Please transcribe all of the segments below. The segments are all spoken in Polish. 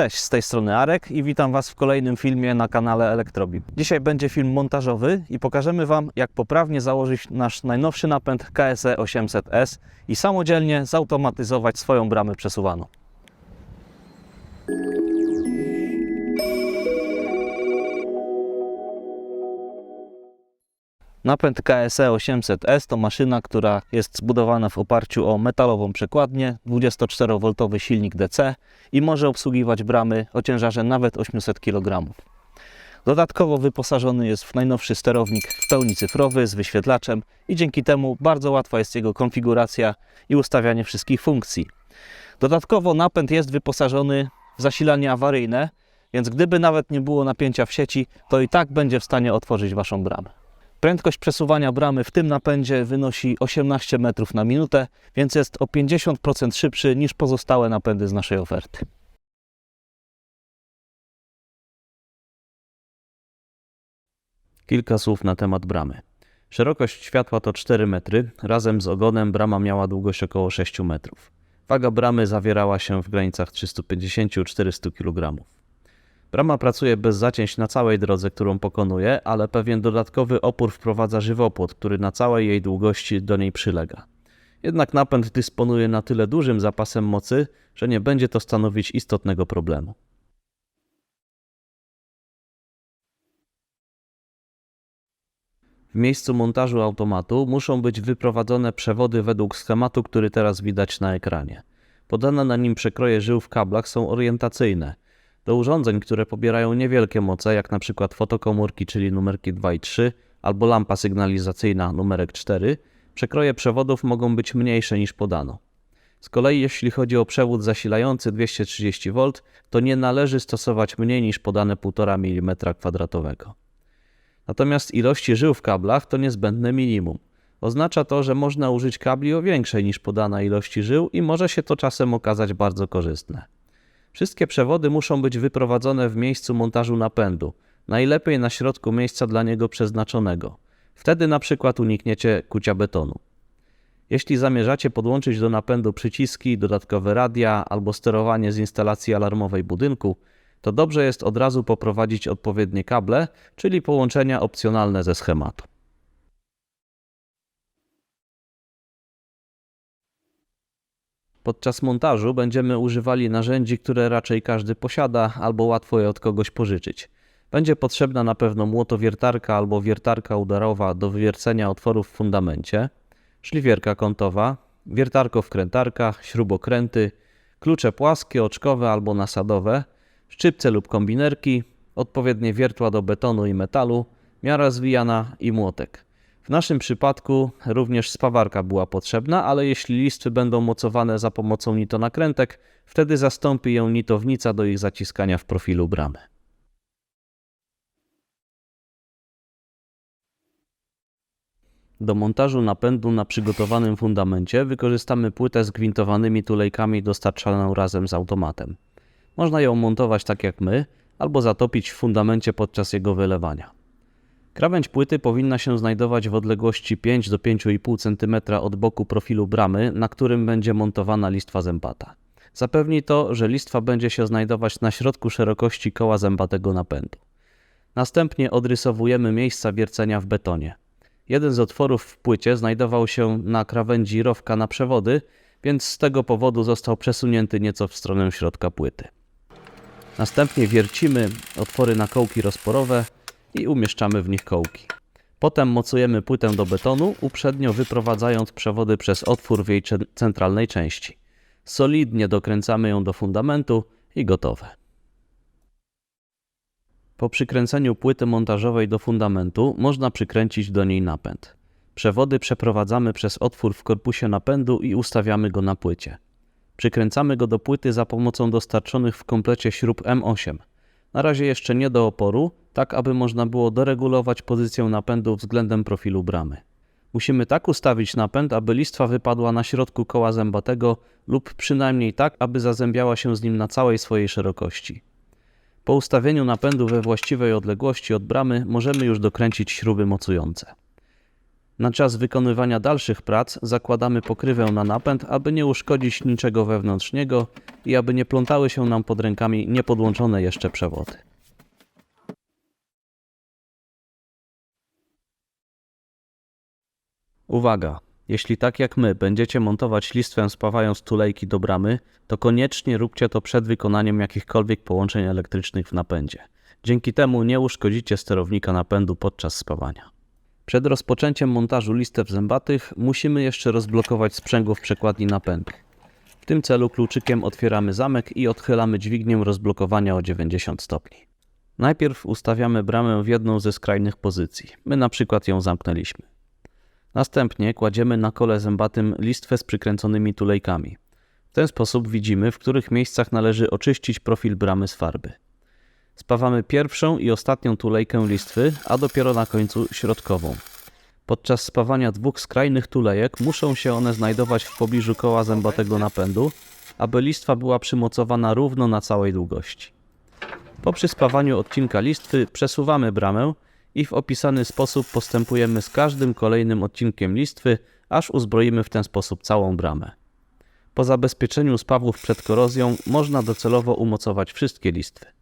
Cześć, z tej strony Arek i witam Was w kolejnym filmie na kanale Elektrobit. Dzisiaj będzie film montażowy i pokażemy Wam, jak poprawnie założyć nasz najnowszy napęd KSE 800S i samodzielnie zautomatyzować swoją bramę przesuwaną. Napęd KSE 800S to maszyna, która jest zbudowana w oparciu o metalową przekładnię, 24V silnik DC i może obsługiwać bramy o ciężarze nawet 800 kg. Dodatkowo wyposażony jest w najnowszy sterownik w pełni cyfrowy z wyświetlaczem i dzięki temu bardzo łatwa jest jego konfiguracja i ustawianie wszystkich funkcji. Dodatkowo napęd jest wyposażony w zasilanie awaryjne, więc gdyby nawet nie było napięcia w sieci, to i tak będzie w stanie otworzyć Waszą bramę. Prędkość przesuwania bramy w tym napędzie wynosi 18 metrów na minutę, więc jest o 50% szybszy niż pozostałe napędy z naszej oferty. Kilka słów na temat bramy. Szerokość światła to 4 metry, razem z ogonem brama miała długość około 6 metrów. Waga bramy zawierała się w granicach 350-400 kg. Brama pracuje bez zacięć na całej drodze, którą pokonuje, ale pewien dodatkowy opór wprowadza żywopłot, który na całej jej długości do niej przylega. Jednak napęd dysponuje na tyle dużym zapasem mocy, że nie będzie to stanowić istotnego problemu. W miejscu montażu automatu muszą być wyprowadzone przewody według schematu, który teraz widać na ekranie. Podane na nim przekroje żył w kablach są orientacyjne. Do urządzeń, które pobierają niewielkie moce, jak np. fotokomórki, czyli numerki 2 i 3, albo lampa sygnalizacyjna numerek 4, przekroje przewodów mogą być mniejsze niż podano. Z kolei jeśli chodzi o przewód zasilający 230V, to nie należy stosować mniej niż podane 1,5 mm kwadratowego. Natomiast ilości żył w kablach to niezbędne minimum. Oznacza to, że można użyć kabli o większej niż podana ilości żył i może się to czasem okazać bardzo korzystne. Wszystkie przewody muszą być wyprowadzone w miejscu montażu napędu, najlepiej na środku miejsca dla niego przeznaczonego. Wtedy na przykład unikniecie kucia betonu. Jeśli zamierzacie podłączyć do napędu przyciski, dodatkowe radia albo sterowanie z instalacji alarmowej budynku, to dobrze jest od razu poprowadzić odpowiednie kable, czyli połączenia opcjonalne ze schematu. Podczas montażu będziemy używali narzędzi, które raczej każdy posiada albo łatwo je od kogoś pożyczyć. Będzie potrzebna na pewno młotowiertarka albo wiertarka udarowa do wywiercenia otworów w fundamencie, szlifierka kątowa, wiertarko-wkrętarka, śrubokręty, klucze płaskie, oczkowe albo nasadowe, szczypce lub kombinerki, odpowiednie wiertła do betonu i metalu, miara zwijana i młotek. W naszym przypadku również spawarka była potrzebna, ale jeśli listwy będą mocowane za pomocą nitonakrętek, wtedy zastąpi ją nitownica do ich zaciskania w profilu bramy. Do montażu napędu na przygotowanym fundamencie wykorzystamy płytę z gwintowanymi tulejkami dostarczaną razem z automatem. Można ją montować tak jak my, albo zatopić w fundamencie podczas jego wylewania. Krawędź płyty powinna się znajdować w odległości 5 do 5,5 cm od boku profilu bramy, na którym będzie montowana listwa zębata. Zapewni to, że listwa będzie się znajdować na środku szerokości koła zębatego napędu. Następnie odrysowujemy miejsca wiercenia w betonie. Jeden z otworów w płycie znajdował się na krawędzi rowka na przewody, więc z tego powodu został przesunięty nieco w stronę środka płyty. Następnie wiercimy otwory na kołki rozporowe i umieszczamy w nich kołki. Potem mocujemy płytę do betonu, uprzednio wyprowadzając przewody przez otwór w jej centralnej części. Solidnie dokręcamy ją do fundamentu i gotowe. Po przykręceniu płyty montażowej do fundamentu można przykręcić do niej napęd. Przewody przeprowadzamy przez otwór w korpusie napędu i ustawiamy go na płycie. Przykręcamy go do płyty za pomocą dostarczonych w komplecie śrub M8. Na razie jeszcze nie do oporu, tak aby można było doregulować pozycję napędu względem profilu bramy. Musimy tak ustawić napęd, aby listwa wypadła na środku koła zębatego lub przynajmniej tak, aby zazębiała się z nim na całej swojej szerokości. Po ustawieniu napędu we właściwej odległości od bramy możemy już dokręcić śruby mocujące. Na czas wykonywania dalszych prac zakładamy pokrywę na napęd, aby nie uszkodzić niczego wewnętrznego i aby nie plątały się nam pod rękami niepodłączone jeszcze przewody. Uwaga! Jeśli tak jak my będziecie montować listwę spawając tulejki do bramy, to koniecznie róbcie to przed wykonaniem jakichkolwiek połączeń elektrycznych w napędzie. Dzięki temu nie uszkodzicie sterownika napędu podczas spawania. Przed rozpoczęciem montażu listew zębatych musimy jeszcze rozblokować sprzęgło w przekładni napędu. W tym celu kluczykiem otwieramy zamek i odchylamy dźwignię rozblokowania o 90 stopni. Najpierw ustawiamy bramę w jedną ze skrajnych pozycji. My na przykład ją zamknęliśmy. Następnie kładziemy na kole zębatym listwę z przykręconymi tulejkami. W ten sposób widzimy, w których miejscach należy oczyścić profil bramy z farby. Spawamy pierwszą i ostatnią tulejkę listwy, a dopiero na końcu środkową. Podczas spawania dwóch skrajnych tulejek muszą się one znajdować w pobliżu koła zębatego napędu, aby listwa była przymocowana równo na całej długości. Po przyspawaniu odcinka listwy przesuwamy bramę i w opisany sposób postępujemy z każdym kolejnym odcinkiem listwy, aż uzbroimy w ten sposób całą bramę. Po zabezpieczeniu spawów przed korozją można docelowo umocować wszystkie listwy.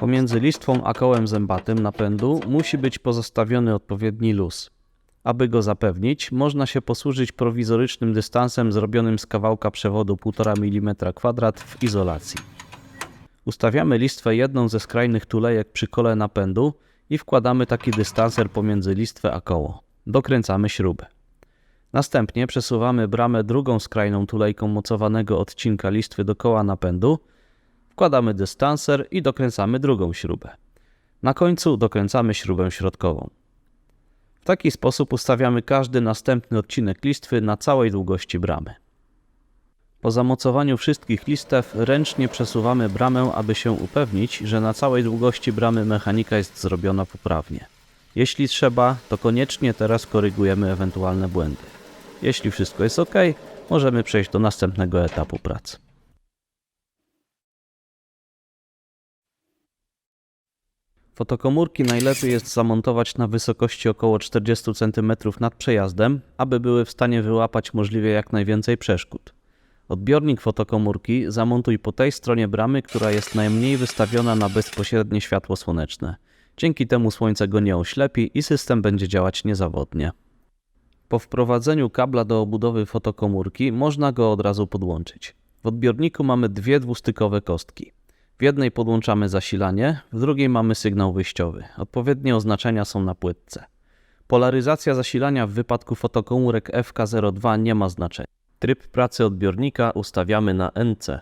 Pomiędzy listwą a kołem zębatym napędu musi być pozostawiony odpowiedni luz. Aby go zapewnić, można się posłużyć prowizorycznym dystansem zrobionym z kawałka przewodu 1,5 mm kwadrat w izolacji. Ustawiamy listwę jedną ze skrajnych tulejek przy kole napędu i wkładamy taki dystanser pomiędzy listwę a koło. Dokręcamy śrubę. Następnie przesuwamy bramę drugą skrajną tulejką mocowanego odcinka listwy do koła napędu, wkładamy dystanser i dokręcamy drugą śrubę. Na końcu dokręcamy śrubę środkową. W taki sposób ustawiamy każdy następny odcinek listwy na całej długości bramy. Po zamocowaniu wszystkich listew ręcznie przesuwamy bramę, aby się upewnić, że na całej długości bramy mechanika jest zrobiona poprawnie. Jeśli trzeba, to koniecznie teraz korygujemy ewentualne błędy. Jeśli wszystko jest ok, możemy przejść do następnego etapu pracy. Fotokomórki najlepiej jest zamontować na wysokości około 40 cm nad przejazdem, aby były w stanie wyłapać możliwie jak najwięcej przeszkód. Odbiornik fotokomórki zamontuj po tej stronie bramy, która jest najmniej wystawiona na bezpośrednie światło słoneczne. Dzięki temu słońce go nie oślepi i system będzie działać niezawodnie. Po wprowadzeniu kabla do obudowy fotokomórki można go od razu podłączyć. W odbiorniku mamy dwie dwustykowe kostki. W jednej podłączamy zasilanie, w drugiej mamy sygnał wyjściowy. Odpowiednie oznaczenia są na płytce. Polaryzacja zasilania w wypadku fotokomórek FK02 nie ma znaczenia. Tryb pracy odbiornika ustawiamy na NC.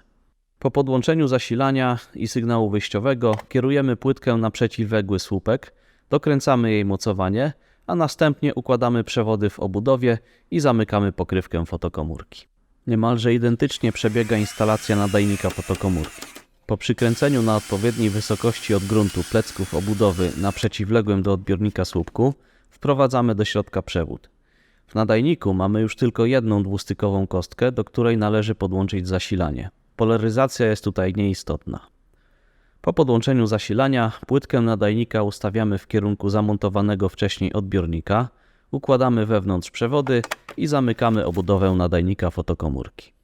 Po podłączeniu zasilania i sygnału wyjściowego kierujemy płytkę na przeciwległy słupek, dokręcamy jej mocowanie, a następnie układamy przewody w obudowie i zamykamy pokrywkę fotokomórki. Niemalże identycznie przebiega instalacja nadajnika fotokomórki. Po przykręceniu na odpowiedniej wysokości od gruntu plecków obudowy na przeciwległym do odbiornika słupku wprowadzamy do środka przewód. W nadajniku mamy już tylko jedną dwustykową kostkę, do której należy podłączyć zasilanie. Polaryzacja jest tutaj nieistotna. Po podłączeniu zasilania płytkę nadajnika ustawiamy w kierunku zamontowanego wcześniej odbiornika, układamy wewnątrz przewody i zamykamy obudowę nadajnika fotokomórki.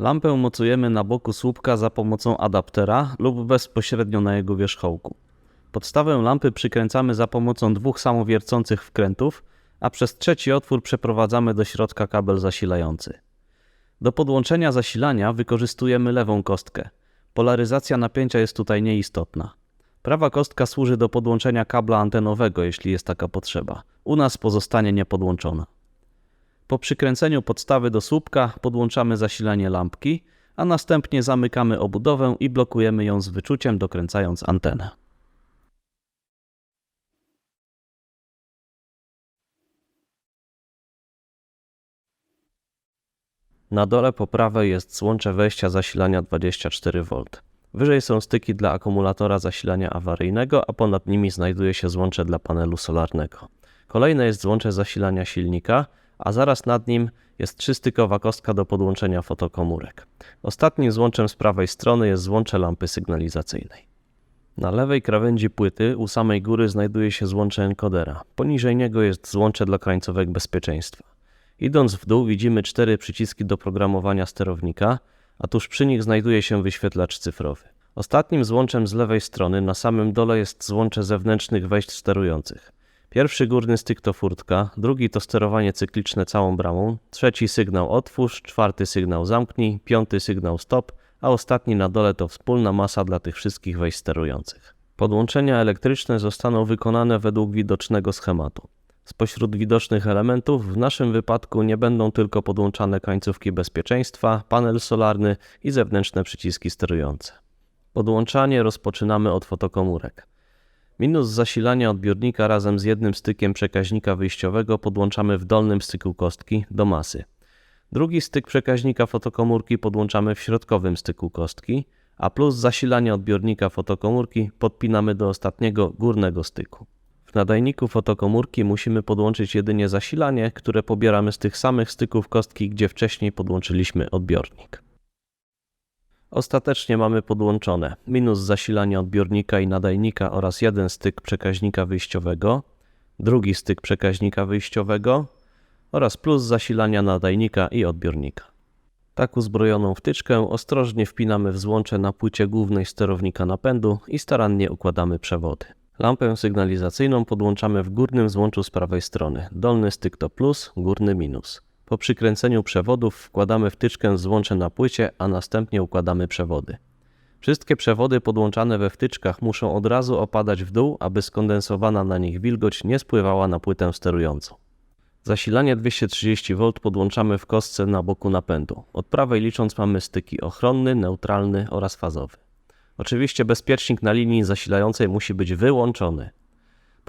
Lampę mocujemy na boku słupka za pomocą adaptera lub bezpośrednio na jego wierzchołku. Podstawę lampy przykręcamy za pomocą dwóch samowiercących wkrętów, a przez trzeci otwór przeprowadzamy do środka kabel zasilający. Do podłączenia zasilania wykorzystujemy lewą kostkę. Polaryzacja napięcia jest tutaj nieistotna. Prawa kostka służy do podłączenia kabla antenowego, jeśli jest taka potrzeba. U nas pozostanie niepodłączona. Po przykręceniu podstawy do słupka podłączamy zasilanie lampki, a następnie zamykamy obudowę i blokujemy ją z wyczuciem dokręcając antenę. Na dole po prawej jest złącze wejścia zasilania 24V. Wyżej są styki dla akumulatora zasilania awaryjnego, a ponad nimi znajduje się złącze dla panelu solarnego. Kolejne jest złącze zasilania silnika, a zaraz nad nim jest trzystykowa kostka do podłączenia fotokomórek. Ostatnim złączem z prawej strony jest złącze lampy sygnalizacyjnej. Na lewej krawędzi płyty u samej góry znajduje się złącze enkodera. Poniżej niego jest złącze dla krańcówek bezpieczeństwa. Idąc w dół widzimy cztery przyciski do programowania sterownika, a tuż przy nich znajduje się wyświetlacz cyfrowy. Ostatnim złączem z lewej strony na samym dole jest złącze zewnętrznych wejść sterujących. Pierwszy górny styk to furtka, drugi to sterowanie cykliczne całą bramą, trzeci sygnał otwórz, czwarty sygnał zamknij, piąty sygnał stop, a ostatni na dole to wspólna masa dla tych wszystkich wejść sterujących. Podłączenia elektryczne zostaną wykonane według widocznego schematu. Spośród widocznych elementów w naszym wypadku nie będą tylko podłączane końcówki bezpieczeństwa, panel solarny i zewnętrzne przyciski sterujące. Podłączanie rozpoczynamy od fotokomórek. Minus zasilania odbiornika razem z jednym stykiem przekaźnika wyjściowego podłączamy w dolnym styku kostki do masy. Drugi styk przekaźnika fotokomórki podłączamy w środkowym styku kostki, a plus zasilania odbiornika fotokomórki podpinamy do ostatniego górnego styku. W nadajniku fotokomórki musimy podłączyć jedynie zasilanie, które pobieramy z tych samych styków kostki, gdzie wcześniej podłączyliśmy odbiornik. Ostatecznie mamy podłączone minus zasilania odbiornika i nadajnika oraz jeden styk przekaźnika wyjściowego, drugi styk przekaźnika wyjściowego oraz plus zasilania nadajnika i odbiornika. Tak uzbrojoną wtyczkę ostrożnie wpinamy w złącze na płycie głównej sterownika napędu i starannie układamy przewody. Lampę sygnalizacyjną podłączamy w górnym złączu z prawej strony. Dolny styk to plus, górny minus. Po przykręceniu przewodów wkładamy wtyczkę z złącze na płycie, a następnie układamy przewody. Wszystkie przewody podłączane we wtyczkach muszą od razu opadać w dół, aby skondensowana na nich wilgoć nie spływała na płytę sterującą. Zasilanie 230V podłączamy w kostce na boku napędu. Od prawej licząc mamy styki ochronny, neutralny oraz fazowy. Oczywiście bezpiecznik na linii zasilającej musi być wyłączony.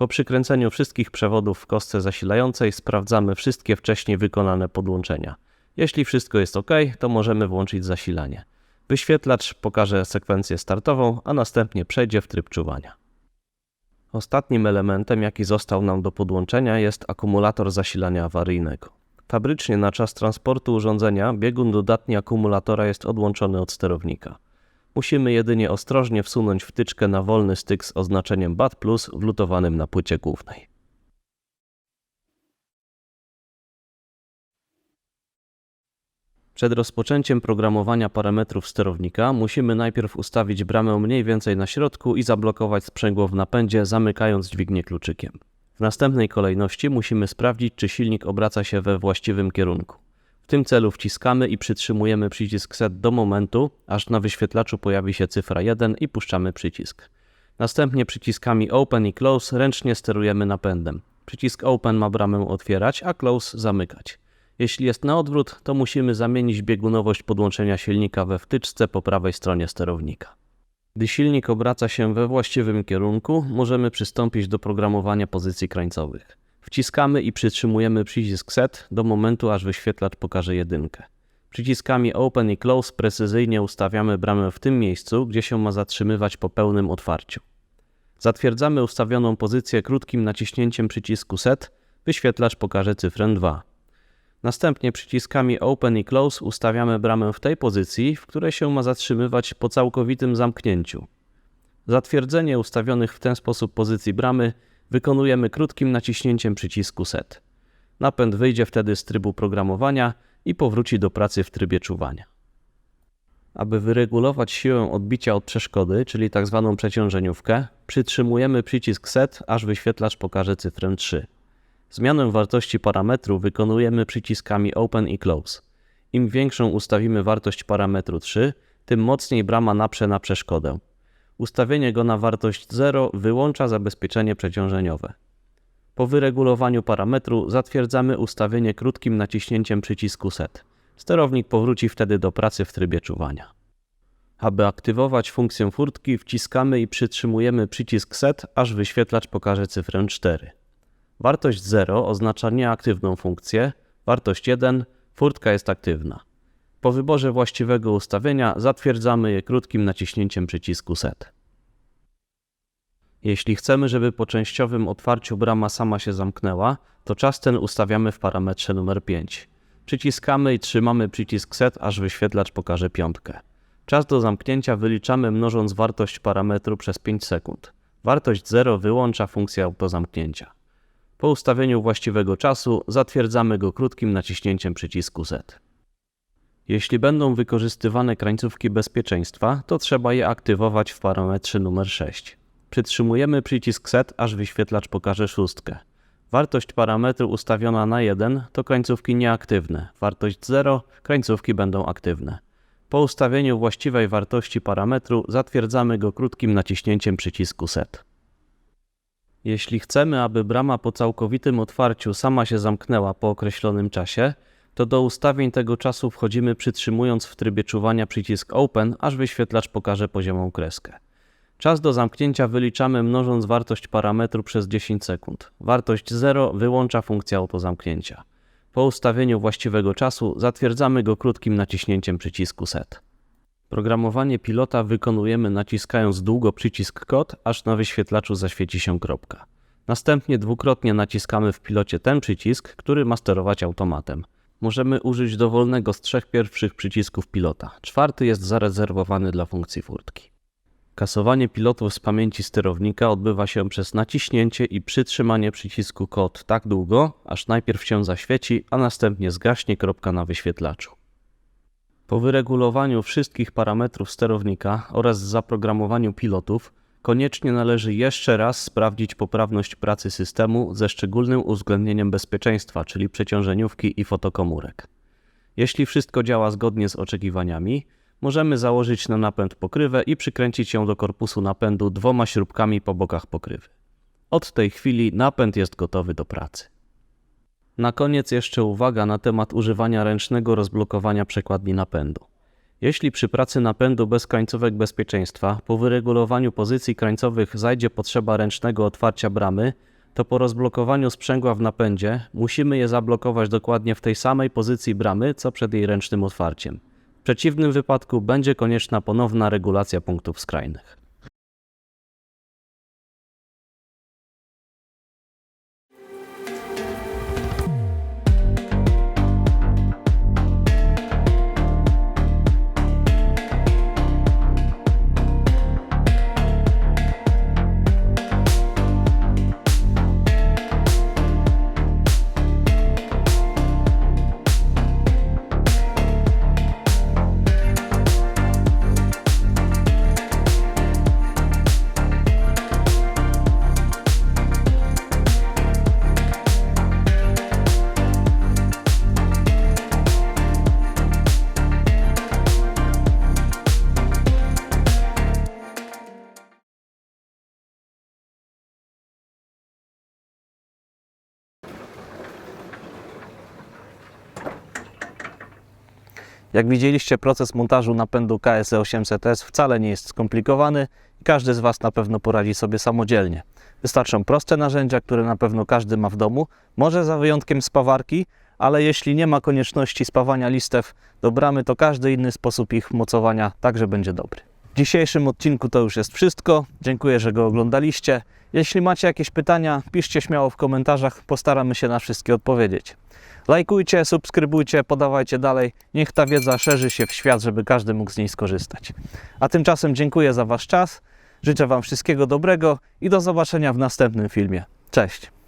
Po przykręceniu wszystkich przewodów w kostce zasilającej sprawdzamy wszystkie wcześniej wykonane podłączenia. Jeśli wszystko jest ok, to możemy włączyć zasilanie. Wyświetlacz pokaże sekwencję startową, a następnie przejdzie w tryb czuwania. Ostatnim elementem, jaki został nam do podłączenia, jest akumulator zasilania awaryjnego. Fabrycznie na czas transportu urządzenia biegun dodatni akumulatora jest odłączony od sterownika. Musimy jedynie ostrożnie wsunąć wtyczkę na wolny styk z oznaczeniem BAT plus wlutowanym na płycie głównej. Przed rozpoczęciem programowania parametrów sterownika musimy najpierw ustawić bramę mniej więcej na środku i zablokować sprzęgło w napędzie, zamykając dźwignię kluczykiem. W następnej kolejności musimy sprawdzić, czy silnik obraca się we właściwym kierunku. Tym celu wciskamy i przytrzymujemy przycisk set do momentu, aż na wyświetlaczu pojawi się cyfra 1 i puszczamy przycisk. Następnie przyciskami Open i Close ręcznie sterujemy napędem. Przycisk Open ma bramę otwierać, a Close zamykać. Jeśli jest na odwrót, to musimy zamienić biegunowość podłączenia silnika we wtyczce po prawej stronie sterownika. Gdy silnik obraca się we właściwym kierunku, możemy przystąpić do programowania pozycji krańcowych. Wciskamy i przytrzymujemy przycisk Set do momentu, aż wyświetlacz pokaże jedynkę. Przyciskami Open i Close precyzyjnie ustawiamy bramę w tym miejscu, gdzie się ma zatrzymywać po pełnym otwarciu. Zatwierdzamy ustawioną pozycję krótkim naciśnięciem przycisku Set, wyświetlacz pokaże cyfrę 2. Następnie przyciskami Open i Close ustawiamy bramę w tej pozycji, w której się ma zatrzymywać po całkowitym zamknięciu. Zatwierdzenie ustawionych w ten sposób pozycji bramy wykonujemy krótkim naciśnięciem przycisku Set. Napęd wyjdzie wtedy z trybu programowania i powróci do pracy w trybie czuwania. Aby wyregulować siłę odbicia od przeszkody, czyli tzw. Tak przeciążeniówkę, przytrzymujemy przycisk Set, aż wyświetlacz pokaże cyfrę 3. Zmianę wartości parametru wykonujemy przyciskami Open i Close. Im większą ustawimy wartość parametru 3, tym mocniej brama naprze na przeszkodę. Ustawienie go na wartość 0 wyłącza zabezpieczenie przeciążeniowe. Po wyregulowaniu parametru zatwierdzamy ustawienie krótkim naciśnięciem przycisku Set. Sterownik powróci wtedy do pracy w trybie czuwania. Aby aktywować funkcję furtki, wciskamy i przytrzymujemy przycisk Set, aż wyświetlacz pokaże cyfrę 4. Wartość 0 oznacza nieaktywną funkcję, wartość 1 furtka jest aktywna. Po wyborze właściwego ustawienia zatwierdzamy je krótkim naciśnięciem przycisku Set. Jeśli chcemy, żeby po częściowym otwarciu brama sama się zamknęła, to czas ten ustawiamy w parametrze numer 5. Przyciskamy i trzymamy przycisk set, aż wyświetlacz pokaże piątkę. Czas do zamknięcia wyliczamy mnożąc wartość parametru przez 5 sekund. Wartość 0 wyłącza funkcję autozamknięcia. Po ustawieniu właściwego czasu zatwierdzamy go krótkim naciśnięciem przycisku set. Jeśli będą wykorzystywane krańcówki bezpieczeństwa, to trzeba je aktywować w parametrze numer 6. Przytrzymujemy przycisk set, aż wyświetlacz pokaże szóstkę. Wartość parametru ustawiona na 1 to krańcówki nieaktywne, wartość 0 krańcówki będą aktywne. Po ustawieniu właściwej wartości parametru zatwierdzamy go krótkim naciśnięciem przycisku set. Jeśli chcemy, aby brama po całkowitym otwarciu sama się zamknęła po określonym czasie, to do ustawień tego czasu wchodzimy przytrzymując w trybie czuwania przycisk Open, aż wyświetlacz pokaże poziomą kreskę. Czas do zamknięcia wyliczamy mnożąc wartość parametru przez 10 sekund. Wartość 0 wyłącza funkcję autozamknięcia. Po ustawieniu właściwego czasu zatwierdzamy go krótkim naciśnięciem przycisku Set. Programowanie pilota wykonujemy naciskając długo przycisk kod, aż na wyświetlaczu zaświeci się kropka. Następnie dwukrotnie naciskamy w pilocie ten przycisk, który ma sterować automatem. Możemy użyć dowolnego z trzech pierwszych przycisków pilota. Czwarty jest zarezerwowany dla funkcji furtki. Kasowanie pilotów z pamięci sterownika odbywa się przez naciśnięcie i przytrzymanie przycisku kod tak długo, aż najpierw się zaświeci, a następnie zgaśnie kropka na wyświetlaczu. Po wyregulowaniu wszystkich parametrów sterownika oraz zaprogramowaniu pilotów, koniecznie należy jeszcze raz sprawdzić poprawność pracy systemu ze szczególnym uwzględnieniem bezpieczeństwa, czyli przeciążeniówki i fotokomórek. Jeśli wszystko działa zgodnie z oczekiwaniami, możemy założyć na napęd pokrywę i przykręcić ją do korpusu napędu dwoma śrubkami po bokach pokrywy. Od tej chwili napęd jest gotowy do pracy. Na koniec jeszcze uwaga na temat używania ręcznego rozblokowania przekładni napędu. Jeśli przy pracy napędu bez krańcówek bezpieczeństwa po wyregulowaniu pozycji krańcowych zajdzie potrzeba ręcznego otwarcia bramy, to po rozblokowaniu sprzęgła w napędzie musimy je zablokować dokładnie w tej samej pozycji bramy, co przed jej ręcznym otwarciem. W przeciwnym wypadku będzie konieczna ponowna regulacja punktów skrajnych. Jak widzieliście, proces montażu napędu KSE 800S wcale nie jest skomplikowany i każdy z Was na pewno poradzi sobie samodzielnie. Wystarczą proste narzędzia, które na pewno każdy ma w domu, może za wyjątkiem spawarki, ale jeśli nie ma konieczności spawania listew do bramy, to każdy inny sposób ich mocowania także będzie dobry. W dzisiejszym odcinku to już jest wszystko. Dziękuję, że go oglądaliście. Jeśli macie jakieś pytania, piszcie śmiało w komentarzach, postaramy się na wszystkie odpowiedzieć. Lajkujcie, subskrybujcie, podawajcie dalej. Niech ta wiedza szerzy się w świat, żeby każdy mógł z niej skorzystać. A tymczasem dziękuję za Wasz czas. Życzę Wam wszystkiego dobrego i do zobaczenia w następnym filmie. Cześć!